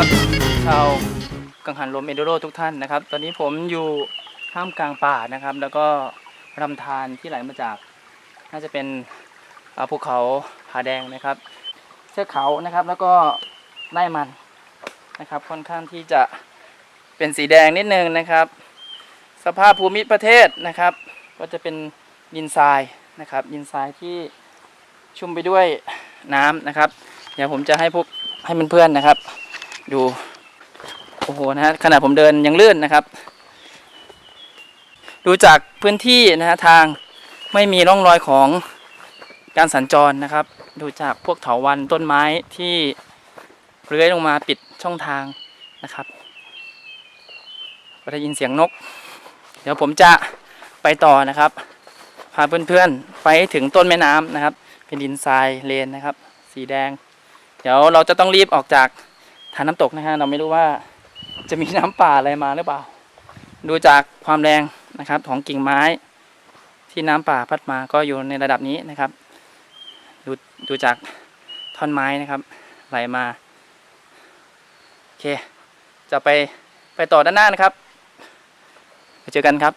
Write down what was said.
ครับ ชาวกังหันลมเอโดโรทุกท่านนะครับ ตอนนี้ผมอยู่ท่ามกลางป่านะครับ แล้วก็ลำธารที่ไหลมาจาก น่าจะเป็นภูเขาผาแดงนะครับเทือกเขานะครับ แล้วก็ไร่มันนะครับ ค่อนข้างที่จะเป็นสีแดงนิดนึงนะครับ สภาพภูมิประเทศนะครับ ก็จะเป็นดินทรายนะครับดินทรายที่ชุ่มไปด้วยน้ำนะครับ เดี๋ยวผมจะให้พวกให้เพื่อนๆนะครับ ดูโอ้โหนะฮะขณะผมเดินยังลื่นนะครับ ดูจากพื้นที่นะฮะทางไม่มีร่องรอยของการสัญจรนะครับ ดูจากพวกเถาวันต้นไม้ที่เลื้อยลงมาปิดช่องทางนะครับก็ได้ยินเสียงนก เดี๋ยวผมจะไปต่อนะครับพาเพื่อนๆไปถึงต้นแม่น้ำนะครับ เป็นดินทรายเลนนะครับ สีแดง เดี๋ยวเราจะต้องรีบออกจาก ฐานน้ำตกนะฮะเราไม่รู้ว่าจะมีน้ำป่าอะไรมาหรือเปล่า ดูจากความแรงนะครับของกิ่งไม้ที่น้ำป่าพัดมาก็อยู่ในระดับนี้นะครับ ดูดูจากท่อนไม้นะครับไหลมาโอเค จะไปไปต่อด้านหน้านะครับไปเจอกันครับ